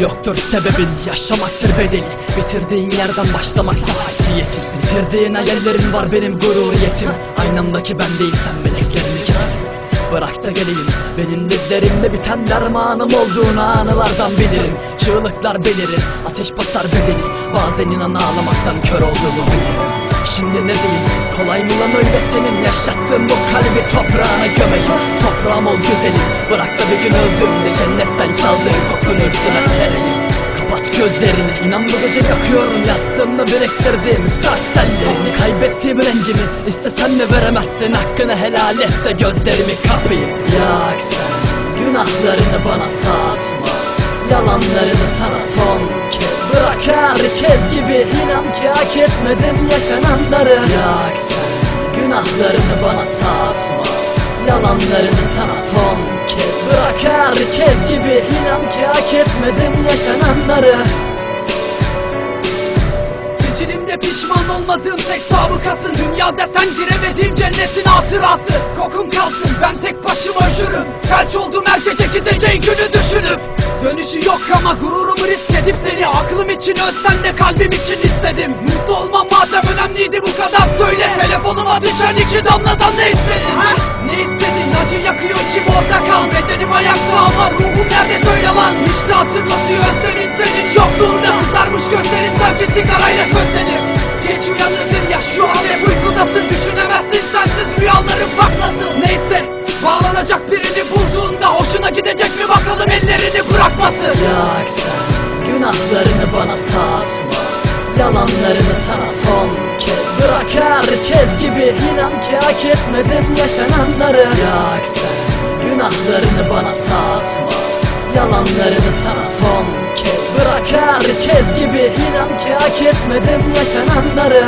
Yoktur sebebin. Yaşamaktır bedeli. Bitirdiğin yerden başlamaksa haysiyetin Bitirdiğin hayallerin var benim gururiyetim Aynamdaki ben değilsem meleklerini keserim Bırak da geleyim. Benim dizlerimde biten dermanım olduğunu anılardan bilirim. Çığlıklar belirir. Ateş basar bedeni Bazen inan ağlamaktan kör olduğumu bilirim. Şimdi ne diyeyim Kolay mı lan öyle senin Yaşattığın bu kalbi toprağına gömeyim. Toprağım ol güzelim Bırak da bir gün öldüğümde cennetten çaldığın kokunu üstüne sereyim. Kapat gözlerini inan bu gece yakıyorum Yastığımda biriktirdiğim saç tellerini. Kaybettiğim rengimi istesen de veremezsin Hakkını helal et de gözlerimi kapayım Yak sen günahlarını bana satma Yalanlarını sana kez Bırak herkes gibi inan ki hak etmedim yaşananları. Yak sen günahlarını bana satma Yalanlarını sana son kez Bırak. Herkes gibi inan ki hak etmedim yaşananları pişman olmadığım tek sabıkasın Dünyada sen giremediğim cennetin hatırası Kokun kalsın ben tek başıma üşürüm. Felç oldum her gece gideceği günü düşünüp. Dönüşü yok ama gururumu risk edip seni Aklım için ölsen de kalbim için istedim. Mutlu olmam madem önemliydi bu kadar söyle. Telefonuma düşen iki damladan ne istedin? Ha? Ne istedin? Acı yakıyor içim orada kal. Bedenim ayakta ama ruhum nerede? Söyle lan. İşte hatırlatıyor özlemin senin yokluğunda Kızarmış gözlerin sanki sigarayla közlenir Geç uyanırdın ya. Şu an hep uykudasın Düşünemezsin. Sensiz rüyaların patlasın. Neyse bağlanacak birini bulduğunda Hoşuna gidecek mi bakalım ellerini bırakmasın. Yak sen günahlarını bana satma Yalanlarını sana son kez Bırak. Herkes gibi inan ki hak etmedim yaşananları. Yak sen günahlarını bana satma Yalanlarını sana son gibi inan ki hak etmedim yaşananları